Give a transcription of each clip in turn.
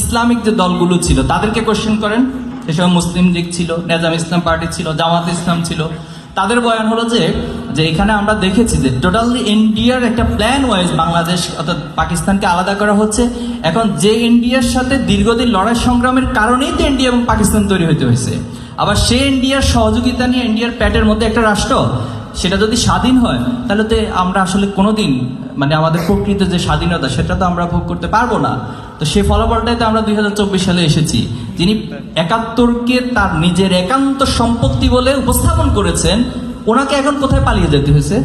Islamic যে দলগুলো ছিল, তাদেরকে কোশ্চেন করেন। সে সময় মুসলিম লীগ ছিল, নেজাম ইসলাম পার্টি ছিল, জামাত ইসলাম ছিল। তাদের বয়ান হলো যে যে এখানে আমরা দেখেছি যে টোটালি ইন্ডিয়ার একটা প্ল্যান ওয়াইজ বাংলাদেশ অর্থাৎ পাকিস্তানকে আলাদা করা হচ্ছে। এখন যে ইন্ডিয়ার সাথে দীর্ঘদিন লড়াই সংগ্রামের কারণেই তো ইন্ডিয়া এবং পাকিস্তান তৈরি হতে হয়েছে। আবার সে ইন্ডিয়ার সহযোগিতা নিয়ে ইন্ডিয়ার প্যাটের মধ্যে একটা রাষ্ট্র, সেটা যদি স্বাধীন হয়, তাহলে তো আমরা আসলে কোনোদিন মানে আমাদের প্রকৃত যে স্বাধীনতা, সেটা তো আমরা ভোগ করতে পারব না। তো সে ফলাফলটাই তো আমরা দুই হাজার চব্বিশ সালে এসেছি। যিনি একাত্তরকে তার নিজের একান্ত সম্পত্তি বলে উপস্থাপন করেছেন, ওনাকে এখন কোথায় পালিয়ে যেতে হয়েছে?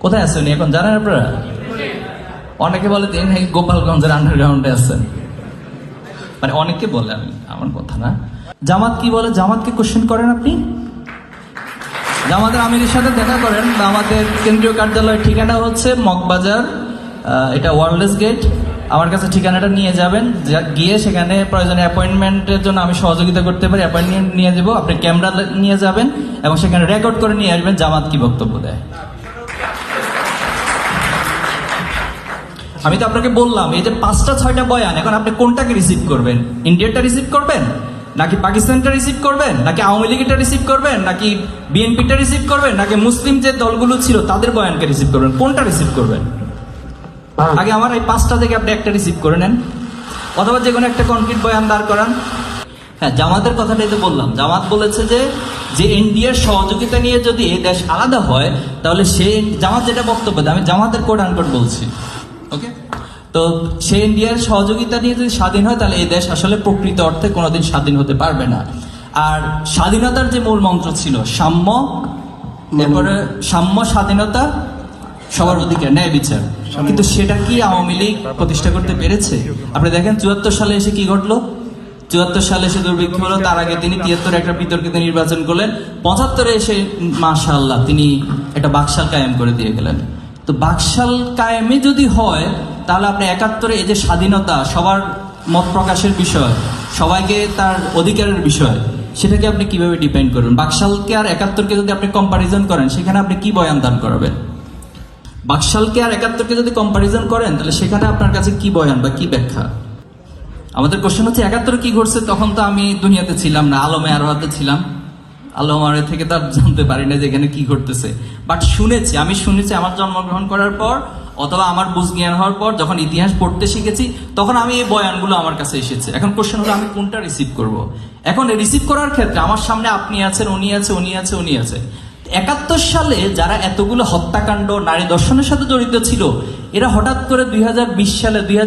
কোথায় আছেন এখন, জানেন আপনারা? অনেকে বলে তিনি নাকি গোপালগঞ্জের আন্ডারগ্রাউন্ডে আছেন। মানে অনেকে বলে, আমি আমার কথা না। জামাত কি বলে? জামাতকে কোশ্চেন করেন আপনি? জামাতের আমিরের সাথে দেখা করেন। আমাদের কেন্দ্রীয় কার্যালয়ের ঠিকানা হচ্ছে মগবাজার এটা ওয়ার্ল্ডলেস গেট আমার কাছে ঠিকানাটা নিয়ে যাবেন। গিয়ে সেখানে প্রয়োজনে অ্যাপয়েন্টমেন্টের জন্য আমি সহযোগিতা করতে পারি। অ্যাপয়েন্টমেন্ট নিয়ে যাব, আপনি ক্যামেরা নিয়ে যাবেন এবং সেখানে রেকর্ড করে নিয়ে আসবেন জামাত কি বক্তব্য দেয়। আমি তো আপনাকে বললাম, এই যে পাঁচটা ছয়টা বয়ান, এখন আপনি কোনটাকে রিসিভ করবেন? ইন্ডিয়াটা রিসিভ করবেন? নাকি পাকিস্তানটা রিসিভ করবেন? নাকি আওয়ামী লীগটা রিসিভ করবেন? নাকি বিএনপিটা রিসিভ করবেন? নাকি মুসলিম যে দলগুলো ছিল, তাদের বয়ানকে রিসিভ করবেন? কোনটা রিসিভ করবেন? আগে আমার এই পাঁচটা থেকে আপনি একটা রিসিভ করে নেন। অথবা যে কোনো একটা কনক্রিট বয়ান দাঁড় করান। হ্যাঁ জামাতের কথাটাই তো বললাম। জামাত বলেছে যে যে ইন্ডিয়ার সহযোগিতা নিয়ে যদি এই দেশ আলাদা হয় তাহলে সে জামাত যেটা বক্তব্য দেয় আমি জামাতের কোড আনকোড বলছি। ওকে তো সে ইন্ডিয়ার সহযোগিতা নিয়ে যদি স্বাধীন হয় তাহলে এই দেশ আসলে প্রকৃত অর্থে কোনোদিন স্বাধীন হতে পারবে না। আর স্বাধীনতার যে মূল মন্ত্র ছিল সাম্য এরপরে সাম্য স্বাধীনতা সবার অধিকার ন্যায় বিচার। কিন্তু সেটা কি আওয়ামী লীগ প্রতিষ্ঠা করতে পেরেছে? আপনি দেখেন চুয়াত্তর সালে এসে কি ঘটলো? চুয়াত্তর সালে এসে দুর্ভিক্ষ হলো তার আগে তিনি তিয়াত্তরে একটা বিতর্কিত নির্বাচন করলেন। পঁচাত্তরে এসে মাশাআল্লাহ তিনি একটা বাকশাল কায়েম করে দিয়ে গেলেন। তো বাকশাল কায়েমে যদি হয় তাহলে আপনি একাত্তরে এই যে স্বাধীনতা সবার মত প্রকাশের বিষয় সবাইকে তার অধিকারের বিষয় সেটাকে আপনি কীভাবে ডিপেন্ড করবেন? বাকশালকে আর একাত্তরকে যদি আপনি কম্পারিজন করেন সেখানে আপনি কি বয়ান দান করাবেন? বাকশালকে আর একাত্তরকে যদি কম্পারিজন করেন, তাহলে সেখানে আপনার কাছে কি বয়ান বা কি ব্যাখ্যা? আমাদের কোশ্চেন হচ্ছে, একাত্তরে কি ঘটছে? তখন তো আমি দুনিয়াতে ছিলাম না, আলমে আরোহাতে ছিলাম। আলমারে থেকে তো আর জানতে পারি না যে এখানে কি ঘটতেছে। বাট শুনেছি, আমি শুনেছি আমার জন্মগ্রহণ করার পর, অথবা আমার বুঝ জ্ঞান হওয়ার পর, যখন ইতিহাস পড়তে শিখেছি, তখন আমি এই বয়ানগুলো আমার কাছে এসেছে। এখন কোশ্চেন হলো, আমি কোনটা রিসিভ করব। এখন রিসিভ করার ক্ষেত্রে আমার সামনে আপনি আছেন, উনি আছে উনি আছে উনি আছে। একাত্তর সালে যারা এতগুলো হত্যাকাণ্ড, নারী দর্শনের সাথে জড়িত ছিল, এরা হঠাৎ করে দুই হাজার বিশ সালে, দুই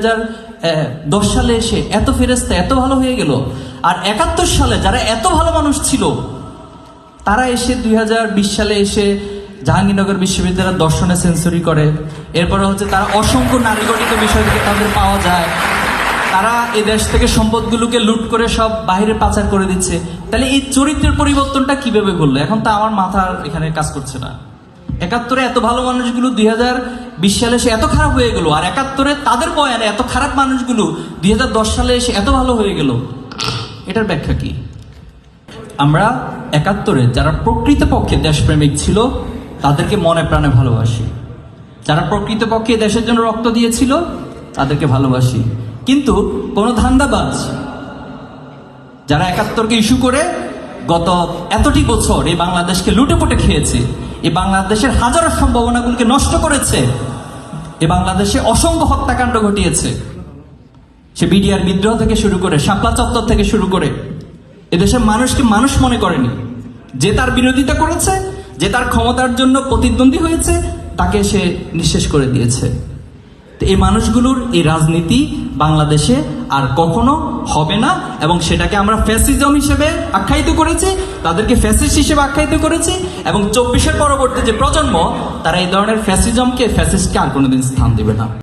দশ সালে এসে এত ফেরেস্তা এত ভালো হয়ে গেল। আর একাত্তর সালে যারা এত ভালো মানুষ ছিল, তারা এসে দুই হাজার বিশ সালে এসে জাহাঙ্গীরনগর বিশ্ববিদ্যালয়ের দর্শনে সেঞ্চুরি করে। এরপরে হচ্ছে তারা অসংখ্য নারীগঠিত বিষয় থেকে তাদের পাওয়া যায়। তারা এই দেশ থেকে সম্পদগুলোকে লুট করে সব বাইরে পাচার করে দিচ্ছে। তাহলে এই চরিত্রের পরিবর্তনটা কীভাবে করল এখন তো আমার মাথার এখানে কাজ করছে না। একাত্তরে এত ভালো মানুষগুলো দুই হাজার বিশ সালে এসে এত খারাপ হয়ে গেল, আর একাত্তরে তাদের বয়ানে এত খারাপ মানুষগুলো দুই হাজার দশ সালে এসে এত ভালো হয়ে গেল। এটার ব্যাখ্যা কি? আমরা একাত্তরে যারা প্রকৃতপক্ষে দেশপ্রেমিক ছিল, তাদেরকে মনে প্রাণে ভালোবাসি। যারা প্রকৃতপক্ষে দেশের জন্য রক্ত দিয়েছিল, তাদেরকে ভালোবাসি। কিন্তু কোনো ধান্দাবাজ যারা একাত্তরকে ইস্যু করে গত এতটি বছর এই বাংলাদেশকে লুটে পুটে খেয়েছে, এই বাংলাদেশের হাজারো সম্ভাবনাগুলোকে নষ্ট করেছে এ বাংলাদেশে অসংখ্য হত্যাকাণ্ড ঘটিয়েছে। সে বিডিআর বিদ্রোহ থেকে শুরু করে শাপলা চত্বর থেকে শুরু করে এদেশের মানুষকে মানুষ মনে করেনি। যে তার বিরোধিতা করেছে, যে তার ক্ষমতার জন্য প্রতিদ্বন্দ্বী হয়েছে, তাকে সে নিঃশেষ করে দিয়েছে। তো এই মানুষগুলোর এই রাজনীতি বাংলাদেশে আর কখনো হবে না এবং সেটাকে আমরা ফ্যাসিজম হিসেবে আখ্যায়িত করেছি, তাদেরকে ফ্যাসিস্ট হিসেবে আখ্যায়িত করেছি এবং চব্বিশের পরবর্তী যে প্রজন্ম, তারা এই ধরনের ফ্যাসিজমকে ফ্যাসিস্টকে আর কোনোদিন স্থান দেবে না।